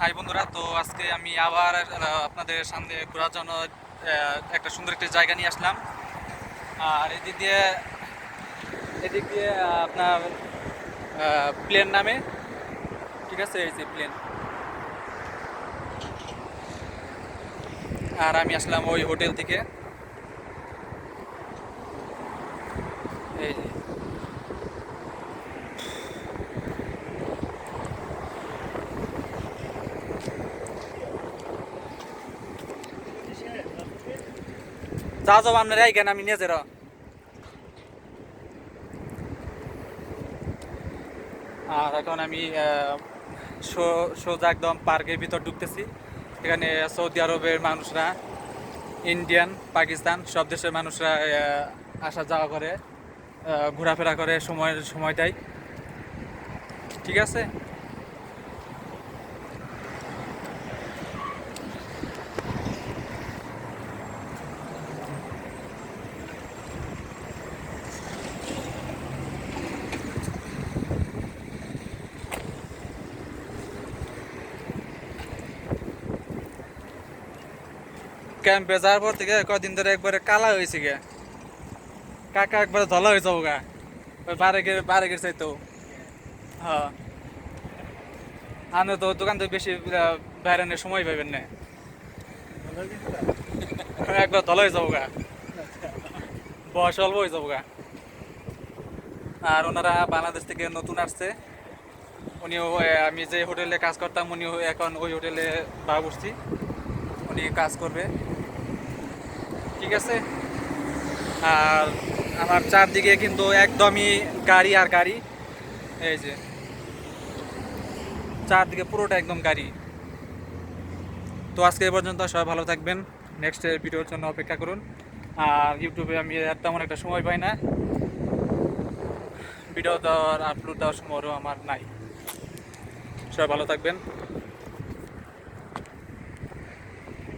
High বন্ধুরা, তো আজকে আমি আবার আপনাদের সামনে ঘোরার জন্য একটা সুন্দর একটা জায়গা নিয়ে আসলাম। আর এদিক দিয়ে এদিক দিয়ে আপনার প্লেন নামে, ঠিক আছে, এই যে প্লেন। আর আমি আসলাম ওই হোটেল থেকে। এই যে। যা যাব আপনারা এই আমি যাব আর এখন আমি সোজা একদম পার্কের ভিতর ঢুকতেছি। এখানে সৌদি আরবের মানুষরা, ইন্ডিয়ান, পাকিস্তান, সব দেশের মানুষরা আসা যাওয়া করে ঘোরাফেরা করে সময় সময় দেয় ঠিক আছে? ক্যাম্পে যাওয়ার পর থেকে কদিন ধরে একবারে কালা হয়েছে গে। কাকা একবারে ধলা হয়ে যাব গা। ওই বারেকের বারেকের চাইতো হ্যাঁ। আনো তো দোকান থেকে বেশি বাইরানোর সময় পাবেন না। একবার ধলা হয়ে যাব গা। বয়স অল্প হয়ে যাব গা। আর ওনারা বাংলাদেশ থেকে নতুন আসছে। উনিও আমি যে হোটেলে কাজ করতাম, উনিও এখন ওই হোটেলে বা বসছি। উনি কাজ করবে। ঠিক আছে? আর আমার চারদিকে কিন্তু একদমই গাড়ি আর গাড়ি। এই যে। চারদিকে পুরোটা একদম গাড়ি। তো আজকে এ পর্যন্ত সবাই ভালো থাকবেন। নেক্সট ভিডিওর জন্য অপেক্ষা করুন। আর ইউটিউবে আমি তেমন একটা সময় পাই না। ভিডিও দেওয়ার আপলোড দেওয়ার সময়ও আমার নাই। সবাই ভালো থাকবেন।